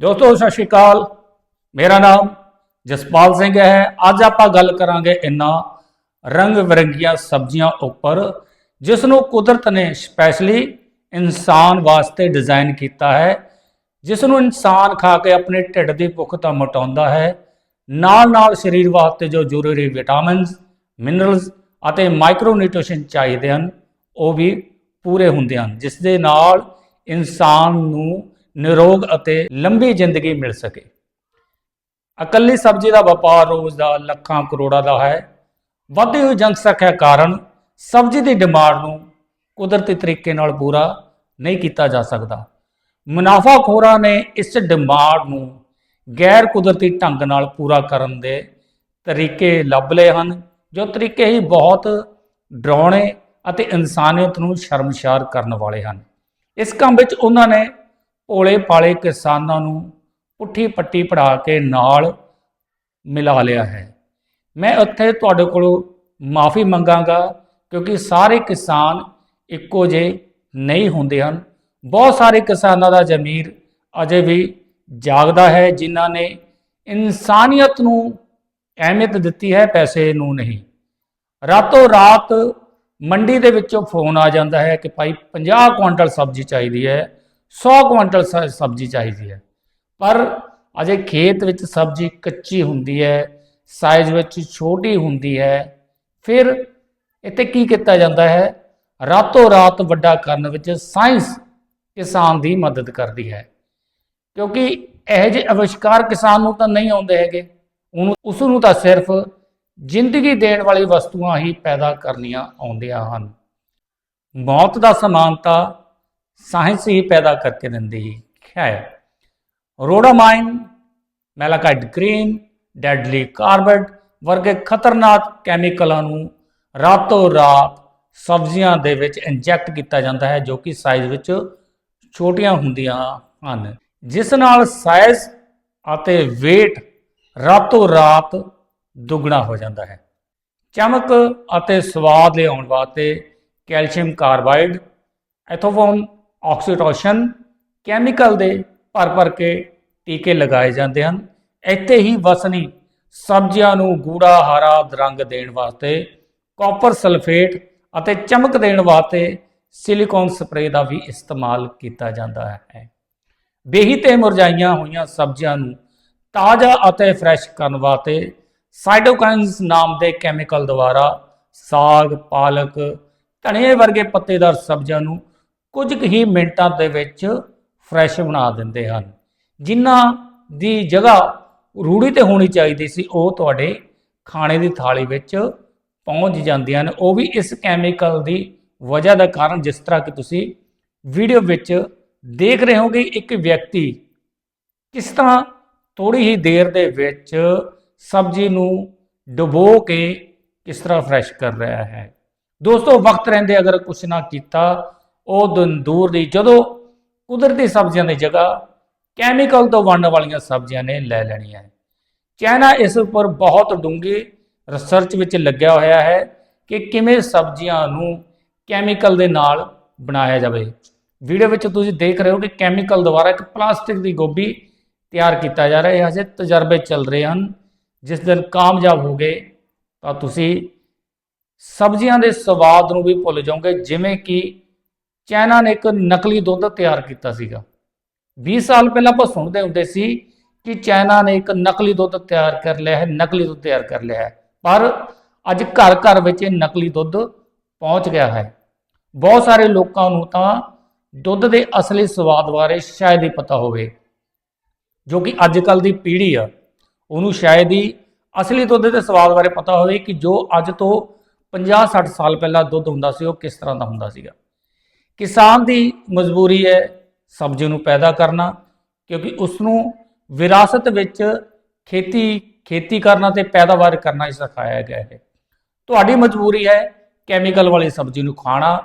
ਦੋਸਤੋ, ਸਤਿ ਸ਼੍ਰੀ ਅਕਾਲ। ਮੇਰਾ ਨਾਮ ਜਸਪਾਲ ਸਿੰਘ ਹੈ। ਅੱਜ ਆਪਾਂ ਗੱਲ ਕਰਾਂਗੇ ਇਨਾਂ ਰੰਗ ਬਿਰੰਗੀਆਂ ਸਬਜ਼ੀਆਂ ਉੱਪਰ, ਜਿਸ ਨੂੰ ਕੁਦਰਤ ਨੇ ਸਪੈਸ਼ਲੀ ਇਨਸਾਨ ਵਾਸਤੇ ਡਿਜ਼ਾਈਨ ਕੀਤਾ ਹੈ। ਜਿਸ ਨੂੰ ਇਨਸਾਨ ਖਾ ਕੇ ਆਪਣੇ ਢਿੱਡ ਦੀ ਭੁੱਖ ਤਾਂ ਮਿਟਾਉਂਦਾ ਹੈ। ਨਾਲ ਨਾਲ ਸਰੀਰ ਵਾਸਤੇ ਜੋ ਜ਼ਰੂਰੀ ਵਿਟਾਮਿਨਸ ਮਿਨਰਲਸ ਅਤੇ ਮਾਈਕਰੋ ਨਿਊਟ੍ਰੀਸ਼ਨ ਚਾਹੀਦੇ ਹਨ, ਉਹ ਵੀ ਪੂਰੇ ਹੁੰਦੇ ਹਨ, ਜਿਸ ਦੇ ਨਾਲ ਇਨਸਾਨ ਨੂੰ ਨਿਰੋਗ ਅਤੇ ਲੰਬੀ ਜ਼ਿੰਦਗੀ ਮਿਲ ਸਕੇ। ਇਕੱਲੀ ਸਬਜ਼ੀ ਦਾ ਵਪਾਰ ਰੋਜ਼ ਦਾ ਲੱਖਾਂ ਕਰੋੜਾਂ ਦਾ ਹੈ। ਵਧਦੀ ਹੋਈ ਜਨਸੰਖਿਆ ਕਾਰਨ ਸਬਜ਼ੀ ਦੀ ਡਿਮਾਂਡ ਨੂੰ ਕੁਦਰਤੀ ਤਰੀਕੇ ਨਾਲ ਪੂਰਾ ਨਹੀਂ ਕੀਤਾ ਜਾ ਸਕਦਾ। ਮੁਨਾਫਾਖੋਰਾਂ ਨੇ ਇਸ ਡਿਮਾਂਡ ਨੂੰ ਗੈਰ ਕੁਦਰਤੀ ਢੰਗ ਨਾਲ ਪੂਰਾ ਕਰਨ ਦੇ ਤਰੀਕੇ ਲੱਭ ਲਏ ਹਨ, ਜੋ ਤਰੀਕੇ ਹੀ ਬਹੁਤ ਡਰਾਉਣੇ ਅਤੇ ਇਨਸਾਨੀਅਤ ਨੂੰ ਸ਼ਰਮਸ਼ਾਰ ਕਰਨ ਵਾਲੇ ਹਨ। ਇਸ ਕੰਮ ਵਿੱਚ ਉਹਨਾਂ ਨੇ ਭੋਲੇ ਪਾਲੇ ਕਿਸਾਨਾਂ ਨੂੰ ਪੁੱਠੀ ਪੱਟੀ ਪੜਾ ਕੇ ਨਾਲ ਮਿਲਾ ਲਿਆ ਹੈ। ਮੈਂ ਉੱਥੇ ਤੁਹਾਡੇ ਕੋਲੋਂ ਮਾਫੀ ਮੰਗਾਂਗਾ ਕਿਉਂਕਿ ਸਾਰੇ ਕਿਸਾਨ ਇੱਕੋ ਜਿਹੇ ਨਹੀਂ ਹੁੰਦੇ ਹਨ। ਬਹੁਤ ਸਾਰੇ ਕਿਸਾਨਾਂ ਦਾ ਜ਼ਮੀਰ ਅਜੇ ਵੀ ਜਾਗਦਾ ਹੈ, ਜਿਨ੍ਹਾਂ ਨੇ ਇਨਸਾਨੀਅਤ ਨੂੰ ਅਹਿਮੀਅਤ ਦਿੱਤੀ ਹੈ, ਪੈਸੇ ਨੂੰ ਨਹੀਂ। ਰਾਤੋਂ ਰਾਤ ਮੰਡੀ ਦੇ ਵਿੱਚੋਂ ਫੋਨ ਆ ਜਾਂਦਾ ਹੈ ਕਿ ਭਾਈ 50 ਕੁਇੰਟਲ ਸਬਜ਼ੀ ਚਾਹੀਦੀ ਹੈ। 100 ਕੁਇੰਟਲ ਸ- ਸਬਜ਼ੀ ਚਾਹੀਦੀ ਹੈ। ਪਰ ਅਜੇ ਖੇਤ ਵਿੱਚ ਸਬਜ਼ੀ ਕੱਚੀ ਹੁੰਦੀ ਹੈ ਸਾਈਜ਼ ਵਿੱਚ ਛੋਟੀ ਹੁੰਦੀ ਹੈ, ਫਿਰ ਇੱਥੇ ਕੀ ਕੀਤਾ ਜਾਂਦਾ ਹੈ? ਰਾਤੋਂ ਰਾਤ ਵੱਡਾ ਕਰਨ ਵਿੱਚ ਸਾਇੰਸ ਕਿਸਾਨ ਦੀ ਮਦਦ ਕਰਦੀ ਹੈ। ਕਿਉਂਕਿ ਇਹ ਜਿਹੇ ਅਵਿਸ਼ਕਾਰ ਕਿਸਾਨ ਨੂੰ ਤਾਂ ਨਹੀਂ ਆਉਂਦੇ ਹੈਗੇ। ਉਹਨੂੰ ਉਸ ਨੂੰ ਤਾਂ ਸਿਰਫ ਜ਼ਿੰਦਗੀ ਦੇਣ ਵਾਲੀ ਵਸਤੂਆਂ ਹੀ ਪੈਦਾ ਕਰਨੀਆਂ ਆਉਂਦੀਆਂ ਹਨ। ਮੌਤ ਦਾ ਸਮਾਨਤਾ ਸਮਾਨ ਤਾਂ ਸਾਇੰਸ ਹੀ ਪੈਦਾ ਕਰਕੇ ਦਿੰਦੀ ਹੈ rhodamine malachite green, deadly carbon ਵਰਗੇ ਖਤਰਨਾਕ ਕੈਮੀਕਲਾਂ ਨੂੰ ਰਾਤੋਂ ਰਾਤ ਸਬਜ਼ੀਆਂ ਦੇ ਵਿੱਚ ਇੰਜੈਕਟ ਕੀਤਾ ਜਾਂਦਾ ਹੈ, ਜੋ ਕਿ ਸਾਈਜ਼ ਵਿੱਚ ਛੋਟੀਆਂ ਹੁੰਦੀਆਂ ਹਨ। ਜਿਸ ਨਾਲ ਸਾਈਜ਼ ਅਤੇ weight ਰਾਤੋਂ ਰਾਤ ਦੁੱਗਣਾ ਹੋ ਜਾਂਦਾ ਹੈ। ਚਮਕ ਅਤੇ ਸਵਾਦ ਲਿਆਉਣ ਵਾਸਤੇ calcium carbide, ethephon oxytocin chemical ਦੇ ਭਰ ਭਰ ਕੇ ਟੀਕੇ ਲਗਾਏ ਜਾਂਦੇ ਹਨ। ਇੱਥੇ ਹੀ ਵਸਨੀ ਸਬਜ਼ੀਆਂ ਨੂੰ ਗੂੜਾ ਹਰਾ ਰੰਗ ਦੇਣ ਵਾਸਤੇ, ਕਾਪਰ ਸਲਫੇਟ ਅਤੇ ਚਮਕ ਦੇਣ ਵਾਸਤੇ ਸਿਲੀਕੋਨ ਸਪਰੇਅ ਦਾ ਵੀ ਇਸਤੇਮਾਲ ਕੀਤਾ ਜਾਂਦਾ ਹੈ। ਬੇਹੀ ਤੇ ਮੁਰਝਾਈਆਂ ਹੋਈਆਂ ਸਬਜ਼ੀਆਂ ਨੂੰ ਤਾਜ਼ਾ ਅਤੇ ਫਰੈਸ਼ ਕਰਨ ਵਾਸਤੇ ਸਾਈਟੋਕਾਈਨਸ ਨਾਮ ਦੇ ਕੈਮੀਕਲ ਦੁਆਰਾ ਸਾਗ, ਪਾਲਕ, ਧਨੀਏ ਵਰਗੇ ਪੱਤੇਦਾਰ ਸਬਜ਼ੀਆਂ ਨੂੰ ਕੁਝ ਕੁ ਹੀ ਮਿੰਟਾਂ ਦੇ ਵਿੱਚ ਫਰੈਸ਼ ਬਣਾ ਦਿੰਦੇ ਹਨ। ਜਿਨ੍ਹਾਂ ਦੀ ਜਗ੍ਹਾ ਰੂੜੀ ਤੇ ਹੋਣੀ ਚਾਹੀਦੀ ਸੀ, ਉਹ ਤੁਹਾਡੇ ਖਾਣੇ ਦੀ ਥਾਲੀ ਵਿੱਚ ਪਹੁੰਚ ਜਾਂਦੀਆਂ ਨੇ ਉਹ ਵੀ ਇਸ ਕੈਮੀਕਲ ਦੀ ਵਜ੍ਹਾ ਦਾ ਕਾਰਨ ਜਿਸ ਤਰ੍ਹਾਂ ਕਿ ਤੁਸੀਂ ਵੀਡੀਓ ਵਿੱਚ ਦੇਖ ਰਹੇ ਹੋ ਕਿ ਇੱਕ ਵਿਅਕਤੀ ਕਿਸ ਤਰ੍ਹਾਂ ਥੋੜੀ ਹੀ ਦੇਰ ਦੇ ਵਿੱਚ ਸਬਜ਼ੀ ਨੂੰ ਡੁਬੋ ਕੇ ਕਿਸ ਤਰ੍ਹਾਂ ਫਰੈਸ਼ ਕਰ ਰਿਹਾ ਹੈ। ਦੋਸਤੋ, ਵਕਤ ਰਹਿੰਦੇ ਅਗਰ ਕੁਛ ਨਾ ਕੀਤਾ ਉਹ ਦਿਨ ਦੂਰ ਦੀ ਜਦੋਂ ਕੁਦਰਤੀ ਸਬਜ਼ੀਆਂ ਦੀ ਜਗ੍ਹਾ ਕੈਮੀਕਲ ਤੋਂ ਬਣਨ ਵਾਲੀਆਂ ਸਬਜ਼ੀਆਂ ਨੇ ਲੈ ਲੈਣੀਆਂ ਹੈ। ਚਾਈਨਾ ਇਸ ਉੱਪਰ ਬਹੁਤ ਡੂੰਘੀ ਰਿਸਰਚ ਵਿੱਚ ਲੱਗਿਆ ਹੋਇਆ ਹੈ ਕਿ ਕਿਵੇਂ ਸਬਜ਼ੀਆਂ ਨੂੰ ਕੈਮੀਕਲ ਦੇ ਨਾਲ ਬਣਾਇਆ ਜਾਵੇ। ਵੀਡੀਓ ਵਿੱਚ ਤੁਸੀਂ ਦੇਖ ਰਹੇ ਹੋ ਕਿ ਕੈਮੀਕਲ ਦੁਆਰਾ ਇੱਕ ਪਲਾਸਟਿਕ ਦੀ ਗੋਭੀ ਤਿਆਰ ਕੀਤਾ ਜਾ ਰਿਹਾ ਹੈ। ਹਜੇ ਤਜਰਬੇ ਚੱਲ ਰਹੇ ਹਨ। ਜਿਸ ਦਿਨ ਕਾਮਯਾਬ ਹੋ ਗਏ, ਤਾਂ ਤੁਸੀਂ ਸਬਜ਼ੀਆਂ ਦੇ ਸਵਾਦ ਨੂੰ ਵੀ ਭੁੱਲ ਜਾਓਗੇ, ਜਿਵੇਂ ਕਿ ਚਾਈਨਾ ਨੇ ਇੱਕ ਨਕਲੀ ਦੁੱਧ ਤਿਆਰ ਕੀਤਾ ਸੀਗਾ। 20 ਸਾਲ ਪਹਿਲਾਂ ਆਪਾਂ ਸੁਣਦੇ ਹੁੰਦੇ ਸੀ ਕਿ ਚਾਈਨਾ ਨੇ ਇੱਕ ਨਕਲੀ ਦੁੱਧ ਤਿਆਰ ਕਰ ਲਿਆ ਹੈ, ਨਕਲੀ ਦੁੱਧ ਤਿਆਰ ਕਰ ਲਿਆ ਹੈ। ਪਰ ਅੱਜ ਘਰ ਘਰ ਵਿੱਚ ਇਹ ਨਕਲੀ ਦੁੱਧ ਪਹੁੰਚ ਗਿਆ ਹੈ। ਬਹੁਤ ਸਾਰੇ ਲੋਕਾਂ ਨੂੰ ਤਾਂ ਦੁੱਧ ਦੇ ਅਸਲੀ ਸਵਾਦ ਬਾਰੇ ਸ਼ਾਇਦ ਹੀ ਪਤਾ ਹੋਵੇ, ਜੋ ਕਿ ਅੱਜ ਕੱਲ ਦੀ ਪੀੜ੍ਹੀ ਆ, ਉਹਨੂੰ ਸ਼ਾਇਦ ਹੀ ਅਸਲੀ ਦੁੱਧ ਦੇ ਸਵਾਦ ਬਾਰੇ ਪਤਾ ਹੋਵੇ ਕਿ ਜੋ ਅੱਜ ਤੋਂ 50-60 ਸਾਲ ਪਹਿਲਾਂ ਦੁੱਧ ਹੁੰਦਾ ਸੀ, ਉਹ ਕਿਸ ਤਰ੍ਹਾਂ ਦਾ ਹੁੰਦਾ ਸੀਗਾ। ਕਿਸਾਨ ਦੀ ਮਜਬੂਰੀ ਹੈ ਸਬਜ਼ੀ ਨੂੰ ਪੈਦਾ ਕਰਨਾ, ਕਿਉਂਕਿ ਉਸ ਨੂੰ ਵਿਰਾਸਤ ਵਿੱਚ ਖੇਤੀ ਖੇਤੀ ਕਰਨਾ ਤੇ ਪੈਦਾਵਾਰ ਕਰਨਾ ਹੀ ਸਿਖਾਇਆ ਗਿਆ ਹੈ। ਤੁਹਾਡੀ ਮਜਬੂਰੀ ਹੈ ਕੈਮੀਕਲ ਵਾਲੀ ਸਬਜ਼ੀ ਨੂੰ ਖਾਣਾ,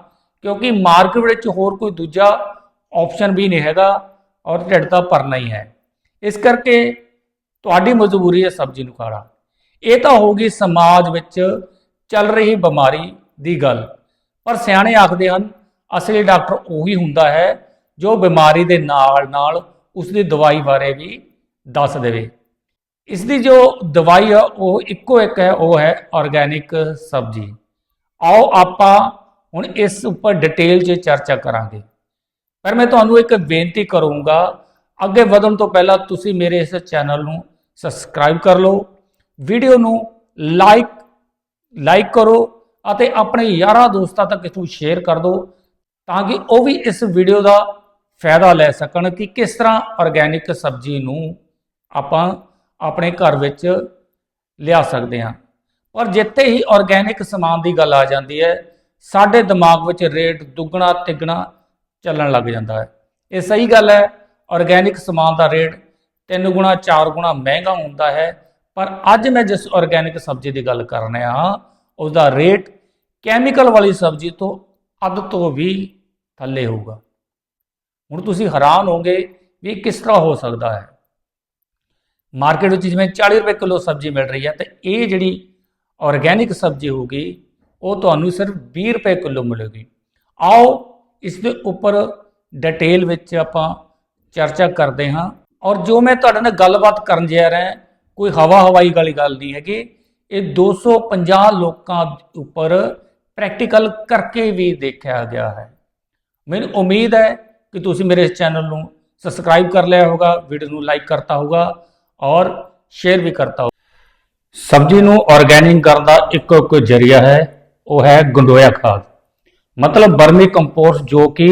ਕਿਉਂਕਿ ਮਾਰਕੀਟ ਵਿੱਚ ਹੋਰ ਕੋਈ ਦੂਜਾ ਆਪਸ਼ਨ ਵੀ ਨਹੀਂ ਹੈਗਾ ਔਰ ਢਿੱਡ ਤਾਂ ਭਰਨਾ ਹੀ ਹੈ। ਇਸ ਕਰਕੇ ਤੁਹਾਡੀ ਮਜਬੂਰੀ ਹੈ ਸਬਜ਼ੀ ਨੂੰ ਖਾਣਾ। ਇਹ ਤਾਂ ਹੋ ਗਈ ਸਮਾਜ ਵਿੱਚ ਚੱਲ ਰਹੀ ਬਿਮਾਰੀ ਦੀ ਗੱਲ, ਪਰ ਸਿਆਣੇ ਆਖਦੇ ਹਨ ਅਸਲੀ ਡਾਕਟਰ ਉਹੀ ਹੁੰਦਾ ਹੈ ਜੋ ਬਿਮਾਰੀ ਦੇ ਨਾਲ ਨਾਲ ਉਸ ਦੀ ਦਵਾਈ ਬਾਰੇ ਵੀ ਦੱਸ ਦੇਵੇ। ਇਸ ਦੀ ਜੋ ਦਵਾਈ ਆ, ਉਹ ਇੱਕੋ ਇੱਕ ਹੈ, ਉਹ ਹੈ ਆਰਗੈਨਿਕ ਸਬਜ਼ੀ। ਆਓ ਆਪਾਂ ਹੁਣ ਇਸ ਉੱਪਰ ਡਿਟੇਲ 'ਚ ਚਰਚਾ ਕਰਾਂਗੇ। ਪਰ ਮੈਂ ਤੁਹਾਨੂੰ ਇੱਕ ਬੇਨਤੀ ਕਰੂੰਗਾ, ਅੱਗੇ ਵਧਣ ਤੋਂ ਪਹਿਲਾਂ ਤੁਸੀਂ ਮੇਰੇ ਇਸ ਚੈਨਲ ਨੂੰ ਸਬਸਕ੍ਰਾਈਬ ਕਰ ਲਓ ਵੀਡੀਓ ਨੂੰ ਲਾਈਕ ਲਾਈਕ ਕਰੋ ਅਤੇ ਆਪਣੇ ਯਾਰਾਂ ਦੋਸਤਾਂ ਤੱਕ ਇਸ ਨੂੰ ਸ਼ੇਅਰ ਕਰ ਦਿਓ ਤਾਂ ਕਿ ਉਹ ਵੀ ਇਸ ਵੀਡੀਓ ਦਾ ਫਾਇਦਾ ਲੈ ਸਕਣ ਕਿ ਕਿਸ ਤਰ੍ਹਾਂ ਆਰਗੈਨਿਕ ਸਬਜ਼ੀ ਨੂੰ ਆਪਾਂ ਆਪਣੇ ਘਰ ਵਿੱਚ ਲਿਆ ਸਕਦੇ ਹਾਂ। ਔਰ ਜਿੱਥੇ ਹੀ ਆਰਗੈਨਿਕ ਸਮਾਨ ਦੀ ਗੱਲ ਆ ਜਾਂਦੀ ਹੈ, ਸਾਡੇ ਦਿਮਾਗ ਵਿੱਚ ਰੇਟ ਦੁੱਗਣਾ ਤਿੱਗਣਾ ਚੱਲਣ ਲੱਗ ਜਾਂਦਾ ਹੈ। ਇਹ ਸਹੀ ਗੱਲ ਹੈ ਆਰਗੈਨਿਕ ਸਮਾਨ ਦਾ ਰੇਟ ਤਿੰਨ ਗੁਣਾ, ਚਾਰ ਗੁਣਾ ਮਹਿੰਗਾ ਹੁੰਦਾ ਹੈ, ਪਰ ਅੱਜ ਮੈਂ ਜਿਸ ਆਰਗੈਨਿਕ ਸਬਜ਼ੀ ਦੀ ਗੱਲ ਕਰ ਰਿਹਾ ਹਾਂ ਉਸ ਦਾ ਰੇਟ ਕੈਮੀਕਲ ਵਾਲੀ ਸਬਜ਼ੀ ਤੋਂ ਅੱਧ ਤੋਂ ਵੀ ਥੱਲੇ ਹੋਊਗਾ। ਹੁਣ ਤੁਸੀਂ ਹੈਰਾਨ ਹੋਗੇ ਵੀ ਕਿਸ ਤਰ੍ਹਾਂ ਹੋ ਸਕਦਾ ਹੈ। ਮਾਰਕੀਟ ਵਿੱਚ ਜਿਵੇਂ 40 ਰੁਪਏ ਕਿਲੋ ਸਬਜ਼ੀ ਮਿਲ ਰਹੀ ਹੈ ਤੇ ਇਹ ਜਿਹੜੀ ਆਰਗੈਨਿਕ ਸਬਜ਼ੀ ਹੋਊਗੀ, ਉਹ ਤੁਹਾਨੂੰ ਸਿਰਫ 20 ਰੁਪਏ ਕਿਲੋ ਮਿਲੇਗੀ। ਆਓ ਇਸ ਦੇ ਉੱਪਰ ਡਿਟੇਲ ਵਿੱਚ ਆਪਾਂ ਚਰਚਾ ਕਰਦੇ ਹਾਂ ਔਰ ਜੋ ਮੈਂ ਤੁਹਾਡੇ ਨਾਲ ਗੱਲਬਾਤ ਕਰਨ ਜਾ ਰਿਹਾ, ਕੋਈ ਹਵਾ ਹਵਾਈ ਵਾਲੀ ਗੱਲ ਨਹੀਂ ਹੈਗੀ। ਇਹ 250 ਲੋਕਾਂ ਉੱਪਰ ਪ੍ਰੈਕਟੀਕਲ ਕਰਕੇ ਵੀ ਦੇਖਿਆ ਗਿਆ ਹੈ। ਮੈਨੂੰ ਉਮੀਦ ਹੈ ਕਿ ਤੁਸੀਂ ਮੇਰੇ ਇਸ ਚੈਨਲ ਨੂੰ ਸਬਸਕ੍ਰਾਈਬ ਕਰ ਲਿਆ ਹੋਗਾ ਵੀਡੀਓ ਨੂੰ ਲਾਈਕ ਕਰਤਾ ਹੋਗਾ ਔਰ ਸ਼ੇਅਰ ਵੀ ਕਰਤਾ ਹੋਗਾ ਸਬਜ਼ੀ ਨੂੰ ਆਰਗੈਨਿਕ ਕਰਨ ਦਾ ਇੱਕੋ ਇੱਕ ਜਰੀਆ ਹੈ, ਉਹ ਹੈ ਗੰਡੋਇਆ ਖਾਦ। ਮਤਲਬ ਬਰਮੀ ਕੰਪੋਸਟ ਜੋ ਕਿ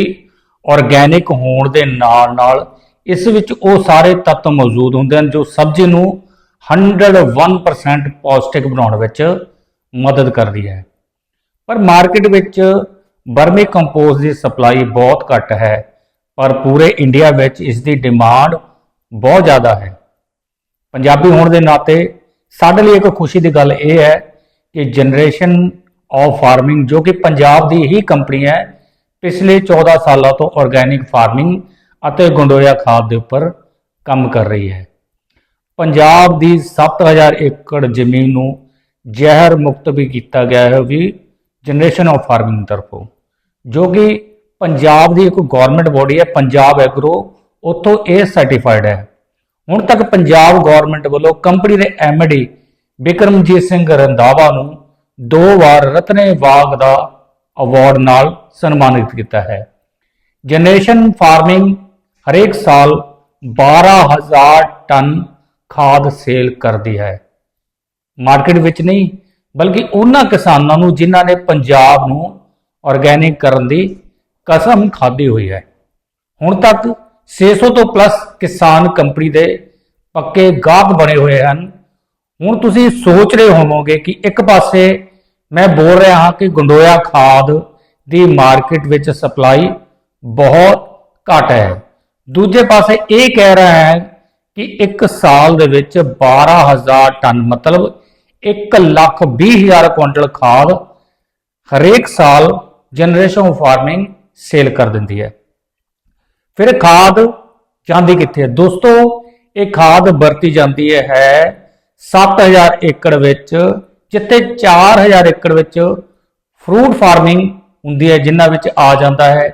ਆਰਗੈਨਿਕ ਹੋਣ ਦੇ ਨਾਲ ਨਾਲ ਇਸ ਵਿੱਚ ਉਹ ਸਾਰੇ ਤੱਤ ਮੌਜੂਦ ਹੁੰਦੇ ਹਨ ਜੋ ਸਬਜ਼ੀ ਨੂੰ 101% ਪੌਸ਼ਟਿਕ ਬਣਾਉਣ ਵਿੱਚ ਮਦਦ ਕਰਦੀ ਹੈ। ਪਰ ਮਾਰਕੀਟ ਵਿੱਚ ਬਰਮੀ ਕੰਪੋਸਟ ਦੀ ਸਪਲਾਈ ਬਹੁਤ ਘੱਟ ਹੈ, ਪਰ ਪੂਰੇ ਇੰਡੀਆ ਵਿੱਚ ਇਸ ਦੀ ਡਿਮਾਂਡ ਬਹੁਤ ਜ਼ਿਆਦਾ ਹੈ। ਪੰਜਾਬੀ ਹੋਣ ਦੇ ਨਾਤੇ ਸਾਡੇ ਲਈ ਇੱਕ ਖੁਸ਼ੀ ਦੀ ਗੱਲ ਇਹ ਹੈ ਕਿ ਜਨਰੇਸ਼ਨ ਆਫ ਫਾਰਮਿੰਗ ਜੋ ਕਿ ਪੰਜਾਬ ਦੀ ਹੀ ਕੰਪਨੀ ਹੈ, ਪਿਛਲੇ 14 ਸਾਲਾਂ ਤੋਂ ਆਰਗੈਨਿਕ ਫਾਰਮਿੰਗ ਅਤੇ ਗੰਡੋਇਆ ਖਾਦ ਦੇ ਉੱਪਰ ਕੰਮ ਕਰ ਰਹੀ ਹੈ। ਪੰਜਾਬ ਦੀ 7000 ਏਕੜ ਜ਼ਮੀਨ ਨੂੰ ਜ਼ਹਿਰ ਮੁਕਤ ਵੀ ਕੀਤਾ ਗਿਆ ਹੈ ਵੀ ਜਨਰੇਸ਼ਨ ਆਫ ਫਾਰਮਿੰਗ ਤਰਫੋਂ, ਜੋ ਕਿ ਪੰਜਾਬ ਦੀ ਇੱਕ ਗਵਰਨਮੈਂਟ ਬੋਡੀ ਹੈ, ਪੰਜਾਬ ਐਗਰੋ ਉੱਥੋਂ ਇਹ ਸਰਟੀਫਾਈਡ ਹੈ। ਹੁਣ ਤੱਕ ਪੰਜਾਬ ਗਵਰਨਮੈਂਟ ਵੱਲੋਂ ਕੰਪਨੀ ਦੇ ਐਮਡੀ ਬਿਕਰਮਜੀਤ ਸਿੰਘ ਰੰਧਾਵਾ ਨੂੰ ਦੋ ਵਾਰ ਰਤਨੇ ਵਾਗ ਦਾ ਅਵਾਰਡ ਨਾਲ ਸਨਮਾਨਿਤ ਕੀਤਾ ਹੈ। ਜਨਰੇਸ਼ਨ ਫਾਰਮਿੰਗ ਹਰੇਕ ਸਾਲ 12000 ਟਨ ਖਾਦ ਸੇਲ ਕਰਦੀ ਹੈ। ਮਾਰਕੀਟ ਵਿੱਚ ਨਹੀਂ ਬਲਕਿ ਉਹਨਾਂ ਕਿਸਾਨਾਂ ਨੂੰ ਜਿਨ੍ਹਾਂ ਨੇ ਪੰਜਾਬ ਨੂੰ ਆਰਗੈਨਿਕ ਕਰਨ ਦੀ ਕਸਮ ਖਾਧੀ ਹੋਈ ਹੈ। ਹੁਣ ਤੱਕ 600 ਤੋਂ ਪਲੱਸ ਕਿਸਾਨ ਕੰਪਨੀ ਦੇ ਪੱਕੇ ਗਾਹਕ ਬਣੇ ਹੋਏ ਹਨ। ਹੁਣ ਤੁਸੀਂ ਸੋਚ ਰਹੇ ਹੋਵੋਗੇ ਕਿ ਇੱਕ ਪਾਸੇ ਮੈਂ ਬੋਲ ਰਿਹਾ ਹਾਂ ਕਿ ਗੰਡੋਇਆ ਖਾਦ ਦੀ ਮਾਰਕੀਟ ਵਿੱਚ ਸਪਲਾਈ ਬਹੁਤ ਘੱਟ ਹੈ। ਦੂਜੇ ਪਾਸੇ ਇਹ ਕਹਿ ਰਿਹਾ ਹੈ ਕਿ ਇੱਕ ਸਾਲ ਦੇ ਵਿੱਚ 12000 ਟਨ ਮਤਲਬ 1 ਲੱਖ 20 ਹਜ਼ਾਰ ਕੁਇੰਟਲ ਖਾਦ ਹਰੇਕ ਸਾਲ ਜਨਰੇਸ਼ਨ ਫਾਰਮਿੰਗ ਸੇਲ ਕਰ ਦਿੰਦੀ ਹੈ। ਫਿਰ ਖਾਦ ਜਾਂਦੀ ਕਿੱਥੇ ਹੈ? ਦੋਸਤੋ, ਇਹ ਖਾਦ ਵਰਤੀ ਜਾਂਦੀ ਹੈ 7000 ਏਕੜ ਵਿੱਚ, ਜਿੱਥੇ 4000 ਏਕੜ ਵਿੱਚ ਫਰੂਟ ਫਾਰਮਿੰਗ ਹੁੰਦੀ ਹੈ ਜਿਨ੍ਹਾਂ ਵਿੱਚ ਆ ਜਾਂਦਾ ਹੈ,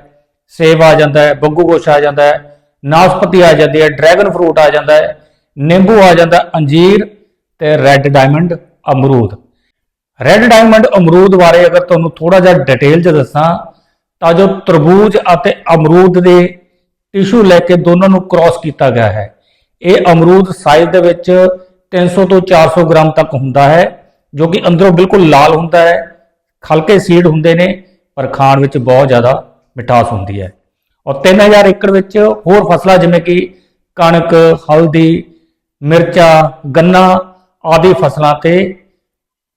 ਸੇਬ ਆ ਜਾਂਦਾ ਹੈ, ਬੱਗੂ ਗੋਸ਼ਾ ਆ ਜਾਂਦਾ ਹੈ, ਨਾਸਪਤੀ ਆ ਜਾਂਦੀ ਹੈ ਡਰੈਗਨ ਫਰੂਟ ਆ ਜਾਂਦਾ ਹੈ, ਨਿੰਬੂ ਆ ਜਾਂਦਾ ਅੰਜੀਰ ਤੇ ਰੈੱਡ ਡਾਇਮੰਡ ਅਮਰੂਦ। ਰੈੱਡ ਡਾਇਮੰਡ ਅਮਰੂਦ ਬਾਰੇ ਅਗਰ ਤੁਹਾਨੂੰ ਥੋੜਾ ਜਿਹਾ ਡਿਟੇਲ ਚ ਦੱਸਾਂ, ਤਾਂ ਜੋ ਤਰਬੂਜ ਅਤੇ ਅਮਰੂਦ ਦੇ ਟਿਸ਼ੂ ਲੈ ਕੇ ਦੋਨਾਂ ਨੂੰ ਕ੍ਰਾਸ ਕੀਤਾ ਗਿਆ ਹੈ। ਇਹ ਅਮਰੂਦ ਸਾਈਜ਼ ਦੇ ਵਿੱਚ 300 ਤੋਂ 400 ਗ੍ਰਾਮ ਤੱਕ ਹੁੰਦਾ ਹੈ, ਜੋ ਕਿ ਅੰਦਰੋਂ ਬਿਲਕੁਲ ਲਾਲ ਹੁੰਦਾ ਹੈ ਖਲਕੇ ਸੀਡ ਹੁੰਦੇ ਨੇ, ਪਰ ਖਾਣ ਵਿੱਚ ਬਹੁਤ ਜ਼ਿਆਦਾ ਮਿਠਾਸ ਹੁੰਦੀ ਹੈ। ਔਰ 3000 ਏਕੜ ਵਿੱਚ ਹੋਰ ਫਸਲਾਂ ਜਿਵੇਂ ਕਿ ਕਣਕ, ਹਲਦੀ, ਮਿਰਚਾ, ਗੰਨਾ ਆਦਿ ਫਸਲਾਂ ਤੇ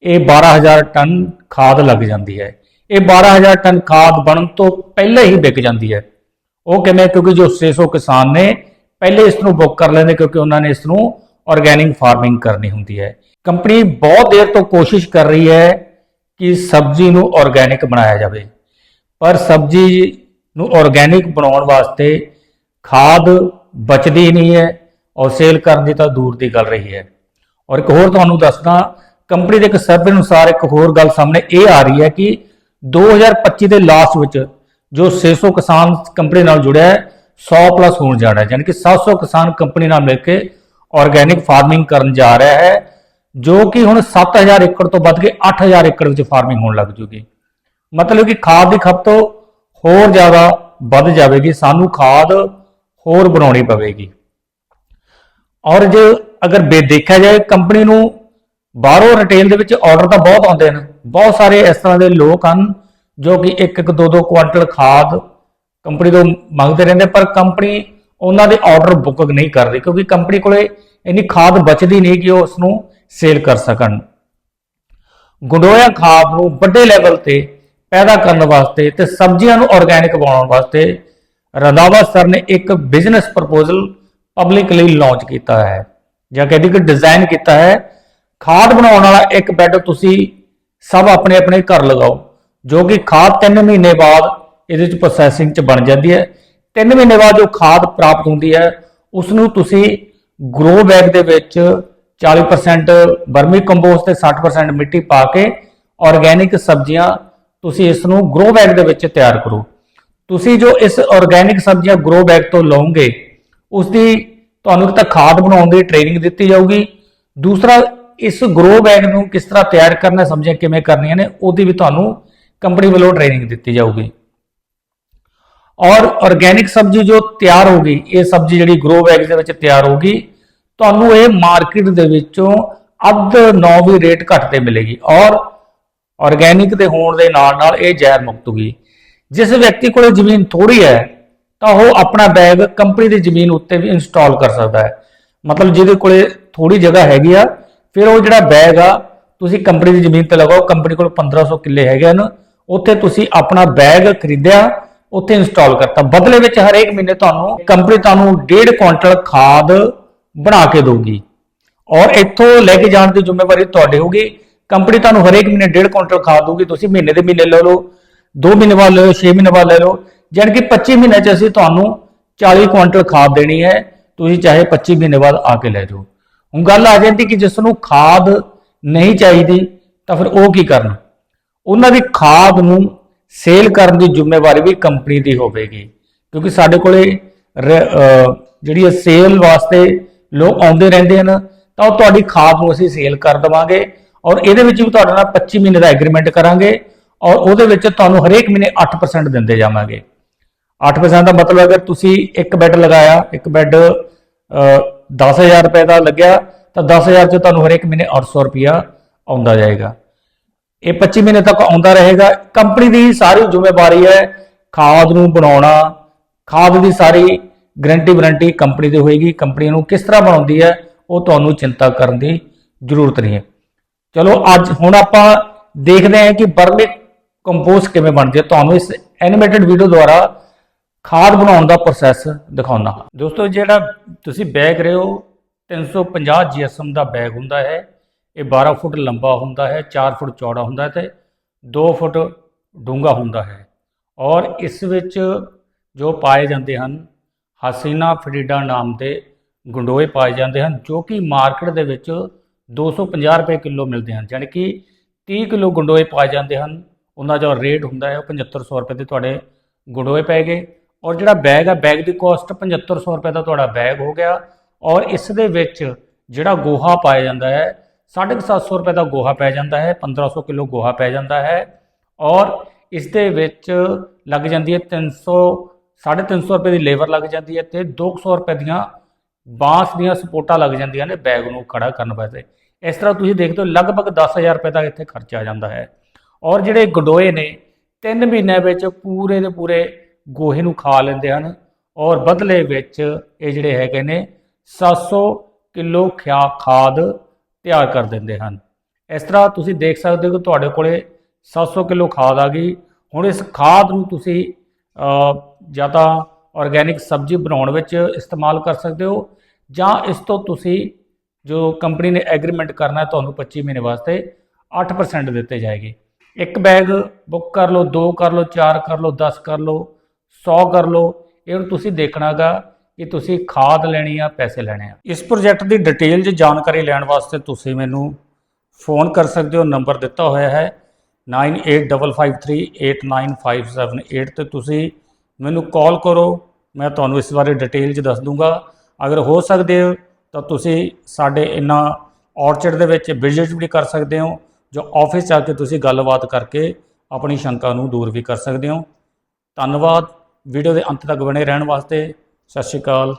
ਇਹ 12000 ਟਨ ਖਾਦ ਲੱਗ ਜਾਂਦੀ ਹੈ। ਇਹ 12000 ਟਨ ਖਾਦ ਬਣਨ ਤੋਂ ਪਹਿਲਾਂ ਹੀ ਵਿਕ ਜਾਂਦੀ ਹੈ। ਉਹ ਕਿਵੇਂ? ਕਿਉਂਕਿ ਜੋ 600 ਕਿਸਾਨ ਨੇ, ਪਹਿਲੇ ਇਸ ਨੂੰ ਬੁੱਕ ਕਰ ਲੈਂਦੇ ਕਿਉਂਕਿ ਉਹਨਾਂ ਨੇ ਇਸ ਨੂੰ ਆਰਗੈਨਿਕ ਫਾਰਮਿੰਗ ਕਰਨੀ ਹੁੰਦੀ ਹੈ। ਕੰਪਨੀ ਬਹੁਤ ਦੇਰ ਤੋਂ ਕੋਸ਼ਿਸ਼ ਕਰ ਰਹੀ ਹੈ ਕਿ ਸਬਜ਼ੀ ਨੂੰ ਆਰਗੈਨਿਕ ਬਣਾਇਆ ਜਾਵੇ। ਪਰ ਸਬਜ਼ੀ ਨੂੰ ਆਰਗੈਨਿਕ ਬਣਾਉਣ ਵਾਸਤੇ ਖਾਦ ਬਚਦੀ ਨਹੀਂ ਹੈ ਔਰ ਸੇਲ ਕਰਨ ਦੀ ਤਾਂ ਦੂਰ ਦੀ ਗੱਲ ਰਹੀ ਹੈ। ਔਰ ਇੱਕ ਹੋਰ ਤੁਹਾਨੂੰ ਦੱਸਦਾ, ਕੰਪਨੀ ਦੇ ਇੱਕ ਸਰਵੇ ਅਨੁਸਾਰ ਇੱਕ ਹੋਰ ਗੱਲ ਸਾਹਮਣੇ ਇਹ ਆ ਰਹੀ ਹੈ ਕਿ 2025 ਦੇ ਲਾਸਟ ਵਿੱਚ ਜੋ 600 ਕਿਸਾਨ ਕੰਪਨੀ ਨਾਲ ਜੁੜਿਆ ਹੈ 100 ਪਲੱਸ ਹੋਣ ਜਾ ਰਿਹਾ ਹੈ। ਯਾਨੀ ਕਿ 700 ਕਿਸਾਨ ਕੰਪਨੀ ਨਾਲ ਮਿਲ ਕੇ ਆਰਗੇਨਿਕ ਫਾਰਮਿੰਗ ਕਰਨ ਜਾ ਰਿਹਾ ਹੈ, ਜੋ ਕਿ ਹੁਣ 7000 ਏਕੜ ਤੋਂ ਵੱਧ ਕੇ 8000 ਏਕੜ ਵਿੱਚ ਫਾਰਮਿੰਗ ਹੋਣ ਲੱਗ ਜੂਗੀ। ਮਤਲਬ ਕਿ ਖਾਦ ਦੀ ਖਪਤ ਹੋਰ ਜ਼ਿਆਦਾ ਵੱਧ ਜਾਵੇਗੀ, ਸਾਨੂੰ ਖਾਦ ਹੋਰ ਬਣਾਉਣੀ ਪਵੇਗੀ। ਔਰ ਜੇ ਅਗਰ ਬੇ ਦੇਖਿਆ ਜਾਏ ਕੰਪਨੀ ਨੂੰ ਬਾਹਰੋਂ ਰਿਟੇਲ ਦੇ ਵਿੱਚ ਆਰਡਰ ਤਾਂ ਬਹੁਤ ਆਉਂਦੇ ਹਨ। ਬਹੁਤ ਸਾਰੇ ਇਸ ਤਰ੍ਹਾਂ ਦੇ ਲੋਕ ਹਨ ਜੋ ਕਿ ਇੱਕ ਇੱਕ, ਦੋ ਦੋ ਕੁਆਂਟਲ ਖਾਦ ਕੰਪਨੀ ਤੋਂ ਮੰਗਦੇ ਰਹਿੰਦੇ ਪਰ ਕੰਪਨੀ ਉਹਨਾਂ ਦੇ ਆਰਡਰ ਬੁੱਕ ਨਹੀਂ ਕਰਦੀ ਕਿਉਂਕਿ ਕੰਪਨੀ ਕੋਲੇ ਇੰਨੀ ਖਾਦ ਬਚਦੀ ਨਹੀਂ ਕਿ ਉਹ ਉਸ ਨੂੰ ਸੇਲ ਕਰ ਸਕਣ। ਗੁੰਡੋਇਆ ਖਾਦ ਨੂੰ ਵੱਡੇ ਲੈਵਲ ਤੇ ਪੈਦਾ ਕਰਨ ਵਾਸਤੇ ਤੇ ਸਬਜ਼ੀਆਂ ਨੂੰ ਆਰਗੇਨਿਕ ਬਣਾਉਣ ਵਾਸਤੇ ਰੰਧਾਵਾ ਸਰ ਨੇ ਇੱਕ ਬਿਜ਼ਨਸ ਪ੍ਰਪੋਜ਼ਲ ਪਬਲਿਕ ਲਈ ਲਾਂਚ ਕੀਤਾ ਹੈ। ਜਾਂ ਕਹਿੰਦੀ ਕਿ ਡਿਜ਼ਾਈਨ ਕੀਤਾ ਹੈ, ਖਾਦ ਬਣਾਉਣ ਵਾਲਾ ਇੱਕ ਬੈੱਡ ਤੁਸੀਂ ਸਭ ਆਪਣੇ ਆਪਣੇ ਘਰ ਲਗਾਓ, ਜੋ ਕਿ ਖਾਦ 3 ਮਹੀਨੇ ਬਾਅਦ ਇਹਦੇ 'ਚ ਪ੍ਰੋਸੈਸਿੰਗ ਚ ਬਣ ਜਾਂਦੀ ਹੈ। 3 ਮਹੀਨੇ ਬਾਅਦ ਜੋ ਖਾਦ ਪ੍ਰਾਪਤ ਹੁੰਦੀ ਹੈ ਉਸ ਨੂੰ ਤੁਸੀਂ ਗਰੋ ਬੈਗ ਦੇ ਵਿੱਚ 40% ਬਰਮੀ ਕੰਪੋਸਟ ਤੇ 60% ਮਿੱਟੀ ਪਾ ਕੇ ਆਰਗੇਨਿਕ ਸਬਜ਼ੀਆਂ ਤੁਸੀਂ ਇਸ ਨੂੰ ਗਰੋ ਬੈਗ ਦੇ ਵਿੱਚ ਤਿਆਰ ਕਰੋ। ਤੁਸੀਂ ਜੋ ਇਸ ਆਰਗੇਨਿਕ ਸਬਜ਼ੀਆਂ ਗਰੋ ਬੈਗ ਤੋਂ ਲਓਗੇ ਉਸ ਦੀ ਤੁਹਾਨੂੰ ਇੱਕ ਤਾਂ ਖਾਦ ਬਣਾਉਣ ਦੀ ਟ੍ਰੇਨਿੰਗ ਦਿੱਤੀ ਜਾਊਗੀ। ਦੂਸਰਾ, ਇਸ ਗਰੋ ਬੈਗ ਨੂੰ ਕਿਸ ਤਰ੍ਹਾਂ ਤਿਆਰ ਕਰਨਾ ਸਬਜ਼ੀਆਂ ਕਿਵੇਂ ਕਰਨੀਆਂ ਨੇ, ਉਹਦੀ ਵੀ ਤੁਹਾਨੂੰ ਕੰਪਨੀ ਵੱਲੋਂ ਟ੍ਰੇਨਿੰਗ ਦਿੱਤੀ ਜਾਊਗੀ। ਔਰ ਆਰਗੇਨਿਕ ਸਬਜ਼ੀ ਜੋ ਤਿਆਰ ਹੋਗੀ ਇਹ ਸਬਜ਼ੀ ਜਿਹੜੀ ਗਰੋ ਬੈਗ ਦੇ ਵਿੱਚ ਤਿਆਰ ਹੋਗੀ ਤੁਹਾਨੂੰ ਇਹ ਮਾਰਕੀਟ ਦੇ ਵਿੱਚੋਂ ਅੱਧ ਨੌ ਵੀ ਰੇਟ ਘੱਟ ਤੇ ਮਿਲੇਗੀ। ਔਰ ਆਰਗੇਨਿਕ ਦੇ ਹੋਣ ਦੇ ਨਾਲ ਨਾਲ ਇਹ ਜ਼ਹਿਰ ਮੁਕਤ ਹੋਗੀ ਜਿਸ ਵਿਅਕਤੀ ਕੋਲ ਜ਼ਮੀਨ ਥੋੜੀ ਹੈ ਤਾਂ ਉਹ ਆਪਣਾ ਬੈਗ ਕੰਪਨੀ ਦੀ ਜ਼ਮੀਨ ਉੱਤੇ ਵੀ ਇੰਸਟਾਲ ਕਰ ਸਕਦਾ ਹੈ। ਮਤਲਬ ਜਿਹਦੇ ਕੋਲੇ ਥੋੜੀ ਜਗ੍ਹਾ ਹੈਗੀ ਆ, ਫਿਰ ਉਹ ਜਿਹੜਾ ਬੈਗ ਆ, ਤੁਸੀਂ ਕੰਪਨੀ ਦੀ ਜ਼ਮੀਨ ਤੇ ਲਗਾਓ ਕੰਪਨੀ ਕੋਲ 1500 ਕਿੱਲੇ ਹੈਗੇ ਹਨ, ਉੱਥੇ ਤੁਸੀਂ ਆਪਣਾ ਬੈਗ ਖਰੀਦਿਆ, ਉੱਥੇ ਇੰਸਟਾਲ ਕਰਤਾ। ਬਦਲੇ ਵਿੱਚ ਹਰੇਕ ਮਹੀਨੇ ਤੁਹਾਨੂੰ ਕੰਪਨੀ ਤੁਹਾਨੂੰ 1.5 ਕੁਇੰਟਲ ਖਾਦ ਬਣਾ ਕੇ ਦੇਊਗੀ। ਔਰ ਇੱਥੋਂ ਲੈ ਕੇ ਜਾਣ ਦੀ ਜ਼ਿੰਮੇਵਾਰੀ ਤੁਹਾਡੀ ਹੋਊਗੀ। ਕੰਪਨੀ ਤੁਹਾਨੂੰ ਹਰੇਕ ਮਹੀਨੇ 1.5 ਕੁਇੰਟਲ ਖਾਦ ਦਊਗੀ। ਤੁਸੀਂ ਮਹੀਨੇ ਦੇ ਮਹੀਨੇ ਲੈ ਲਓ 2 ਮਹੀਨੇ ਬਾਅਦ ਲੈ ਲਓ 6 ਮਹੀਨੇ ਬਾਅਦ ਲੈ ਲਓ। ਜਾਣੀ ਕਿ 25 ਮਹੀਨੇ ਚ ਅਸੀਂ ਤੁਹਾਨੂੰ 40 ਕੁਇੰਟਲ ਖਾਦ ਦੇਣੀ ਹੈ, ਤੁਸੀਂ ਚਾਹੇ 25 ਮਹੀਨੇ ਬਾਅਦ ਆ ਕੇ ਲੈ ਜਾਓ। ਹੁਣ ਗੱਲ ਆ ਜਾਂਦੀ ਕਿ ਜਿਸ ਨੂੰ ਖਾਦ ਨਹੀਂ ਚਾਹੀਦੀ, ਤਾਂ ਫਿਰ ਉਹ ਕੀ ਕਰਨ? ਉਹਨਾਂ ਦੀ ਖਾਦ ਨੂੰ ਸੇਲ ਕਰਨ ਦੀ ਜ਼ਿੰਮੇਵਾਰੀ ਵੀ ਕੰਪਨੀ ਦੀ ਹੋਵੇਗੀ। ਕਿਉਂਕਿ ਸਾਡੇ ਕੋਲੇ ਰ- ਜਿਹੜੀ ਹੈ ਸੇਲ ਵਾਸਤੇ ਲੋਕ ਆਉਂਦੇ ਰਹਿੰਦੇ ਹਨ, ਤਾਂ ਉਹ ਤੁਹਾਡੀ ਖਾਦ ਨੂੰ ਅਸੀਂ ਸੇਲ ਕਰ ਦਵਾਂਗੇ ਔਰ ਇਹਦੇ ਵਿੱਚ ਵੀ ਤੁਹਾਡੇ ਨਾਲ 25 ਮਹੀਨੇ ਦਾ ਐਗਰੀਮੈਂਟ ਕਰਾਂਗੇ ਔਰ ਉਹਦੇ ਵਿੱਚ ਤੁਹਾਨੂੰ ਹਰੇਕ ਮਹੀਨੇ 8% ਦਿੰਦੇ ਜਾਵਾਂਗੇ। 8% ਦਾ ਮਤਲਬ ਅਗਰ ਤੁਸੀਂ ਇੱਕ ਬੈੱਡ ਲਗਾਇਆ, ਇੱਕ ਬੈੱਡ 10000 ਰੁਪਏ ਦਾ ਲੱਗਿਆ, ਤਾਂ 10000 ਚ ਤੁਹਾਨੂੰ ਹਰੇਕ ਮਹੀਨੇ 800 ਰੁਪਿਆ ਆਉਂਦਾ ਜਾਏਗਾ। ਇਹ 25 ਮਹੀਨੇ ਤੱਕ ਆਉਂਦਾ ਰਹੇਗਾ। ਕੰਪਨੀ ਦੀ ਸਾਰੀ ਜ਼ਿੰਮੇਵਾਰੀ ਹੈ ਖਾਦ ਨੂੰ ਬਣਾਉਣਾ। ਖਾਦ ਦੀ ਸਾਰੀ ਗਰੰਟੀ ਵਾਰੰਟੀ ਕੰਪਨੀ ਦੀ ਹੋਏਗੀ। ਕੰਪਨੀ ਨੂੰ ਕਿਸ ਤਰ੍ਹਾਂ ਬਣਾਉਂਦੀ ਹੈ, ਉਹ ਤੁਹਾਨੂੰ ਚਿੰਤਾ ਕਰਨ ਦੀ ਜ਼ਰੂਰਤ ਨਹੀਂ ਹੈ। ਚਲੋ, ਅੱਜ ਹੁਣ ਆਪਾਂ ਦੇਖਦੇ ਹਾਂ ਕਿ ਬਰਮਿਕ ਕੰਪੋਸਟ ਕਿਵੇਂ ਬਣਦੀ ਹੈ। ਤੁਹਾਨੂੰ ਇਸ ਐਨੀਮੇਟਿਡ ਵੀਡੀਓ ਦੁਆਰਾ ਖਾਦ ਬਣਾਉਣ ਦਾ ਪ੍ਰੋਸੈਸ ਦਿਖਾਉਣਾ ਹਾਂ। ਦੋਸਤੋ, ਜਿਹੜਾ ਤੁਸੀਂ ਬੈਗ ਰਹੇ ਹੋ 350 GSM ਦਾ ਬੈਗ ਹੁੰਦਾ ਹੈ। ਇਹ 12 ਫੁੱਟ ਲੰਬਾ ਹੁੰਦਾ ਹੈ 4 ਫੁੱਟ ਚੌੜਾ ਹੁੰਦਾ ਹੈ ਤੇ 2 ਫੁੱਟ ਡੂੰਘਾ ਹੁੰਦਾ ਹੈ। ਔਰ ਇਸ ਵਿੱਚ ਜੋ ਪਾਏ ਜਾਂਦੇ ਹਨ, ਹਸੀਨਾ ਫਰੀਡਾ ਨਾਮ ਦੇ ਗੰਡੋਏ ਪਾਏ ਜਾਂਦੇ ਹਨ, ਜੋ ਕਿ ਮਾਰਕੀਟ ਦੇ ਵਿੱਚ 250 ਰੁਪਏ ਕਿਲੋ ਮਿਲਦੇ ਹਨ। ਯਾਨੀ ਕਿ 30 ਕਿਲੋ ਗੰਡੋਏ ਪਾਏ ਜਾਂਦੇ ਹਨ। ਉਹਨਾਂ ਦਾ ਜੋ ਰੇਟ ਹੁੰਦਾ ਹੈ ਉਹ 7500 ਰੁਪਏ ਦੇ ਤੁਹਾਡੇ ਗੰਡੋਏ ਪੈ ਗਏ। ਔਰ ਜਿਹੜਾ ਬੈਗ ਹੈ ਬੈਗ ਦੀ ਕਾਸਟ 7500 ਰੁਪਏ ਦਾ ਤੁਹਾਡਾ ਬੈਗ ਹੋ ਗਿਆ। ਔਰ ਇਸ ਦੇ ਵਿੱਚ ਜਿਹੜਾ ਗੋਹਾ ਪਾਇਆ ਜਾਂਦਾ ਹੈ 750 ਰੁਪਏ ਦਾ ਗੋਹਾ ਪੈ ਜਾਂਦਾ ਹੈ 1500 ਕਿਲੋ ਗੋਹਾ ਪੈ ਜਾਂਦਾ ਹੈ। ਔਰ ਇਸ ਦੇ ਵਿੱਚ ਲੱਗ ਜਾਂਦੀ ਹੈ 300 350 ਰੁਪਏ ਦੀ ਲੇਬਰ ਲੱਗ ਜਾਂਦੀ ਹੈ ਤੇ 200 ਰੁਪਏ ਦੀਆਂ ਬਾਂਸ ਦੀਆਂ ਸਪੋਰਟਾਂ ਲੱਗ ਜਾਂਦੀਆਂ ਨੇ ਬੈਗ ਨੂੰ ਖੜਾ ਕਰਨ ਵਾਸਤੇ। ਇਸ ਤਰ੍ਹਾਂ ਤੁਸੀਂ ਦੇਖਦੇ ਹੋ, ਲਗਭਗ 10000 ਰੁਪਏ ਦਾ ਇੱਥੇ ਖਰਚਾ ਆ ਜਾਂਦਾ ਹੈ। ਔਰ ਜਿਹੜੇ ਗਡੋਏ ਨੇ 3 ਮਹੀਨਿਆਂ ਵਿੱਚ ਪੂਰੇ ਦੇ ਪੂਰੇ ਗੋਹੇ ਨੂੰ ਖਾ ਲੈਂਦੇ ਹਨ ਔਰ ਬਦਲੇ ਵਿੱਚ ਇਹ ਜਿਹੜੇ ਹੈਗੇ ਨੇ 700 ਕਿਲੋ ਖਿਆ ਖਾਦ ਤਿਆਰ ਕਰ ਦਿੰਦੇ ਹਨ। ਇਸ ਤਰ੍ਹਾਂ ਤੁਸੀਂ ਦੇਖ ਸਕਦੇ ਹੋ ਕਿ ਤੁਹਾਡੇ ਕੋਲੇ 700 ਕਿਲੋ ਖਾਦ ਆ ਗਈ। ਹੁਣ ਇਸ ਖਾਦ ਨੂੰ ਤੁਸੀਂ ਜਾਂ ਤਾਂ ਆਰਗੇਨਿਕ ਸਬਜ਼ੀ ਬਣਾਉਣ ਵਿੱਚ ਇਸਤੇਮਾਲ ਕਰ ਸਕਦੇ ਹੋ ਜਾਂ ਇਸ ਤੋਂ ਤੁਸੀਂ ਜੋ ਕੰਪਨੀ ਨੇ ਐਗਰੀਮੈਂਟ ਕਰਨਾ ਤੁਹਾਨੂੰ 25 ਮਹੀਨੇ ਵਾਸਤੇ 8% ਦਿੱਤੇ ਜਾਏਗੇ। ਇੱਕ ਬੈਗ ਬੁੱਕ ਕਰ ਲਓ, ਦੋ ਕਰ ਲਓ, ਚਾਰ ਕਰ ਲਓ 10 ਕਰ ਲਓ ਸੌ ਕਰ ਲਓ, ਇਹ ਹੁਣ ਤੁਸੀਂ ਦੇਖਣਾਗਾ ਕਿ ਤੁਸੀਂ ਖਾਦ ਲੈਣੀ ਆ, ਪੈਸੇ ਲੈਣੇ ਆ। ਇਸ ਪ੍ਰੋਜੈਕਟ ਦੀ ਡਿਟੇਲ 'ਚ ਜਾਣਕਾਰੀ ਲੈਣ ਵਾਸਤੇ ਤੁਸੀਂ ਮੈਨੂੰ ਫੋਨ ਕਰ ਸਕਦੇ ਹੋ, ਨੰਬਰ ਦਿੱਤਾ ਹੋਇਆ ਹੈ 9855389578 ਤੇ ਤੁਸੀਂ ਮੈਨੂੰ ਕਾਲ ਕਰੋ, ਮੈਂ ਤੁਹਾਨੂੰ ਇਸ ਬਾਰੇ ਡਿਟੇਲ 'ਚ ਦੱਸ ਦੂੰਗਾ। ਅਗਰ ਹੋ ਸਕਦੇ ਹੋ, ਤਾਂ ਤੁਸੀਂ ਸਾਡੇ ਇਨਾ ਆਰਚਡ ਦੇ ਵਿੱਚ ਵਿਜ਼ਿਟ ਵੀ ਕਰ ਸਕਦੇ ਹੋ, ਜੋ ਆਫਿਸ ਆ ਕੇ ਤੁਸੀਂ ਗੱਲਬਾਤ ਕਰਕੇ ਆਪਣੀ ਸ਼ੰਕਾ ਨੂੰ ਦੂਰ ਵੀ ਕਰ ਸਕਦੇ ਹੋ। ਧੰਨਵਾਦ। ਵੀਡੀਓ ਦੇ ਅੰਤ ਤੱਕ ਬਣੇ ਰਹਿਣ ਵਾਸਤੇ ਸਤਿ ਸ਼੍ਰੀ ਅਕਾਲ।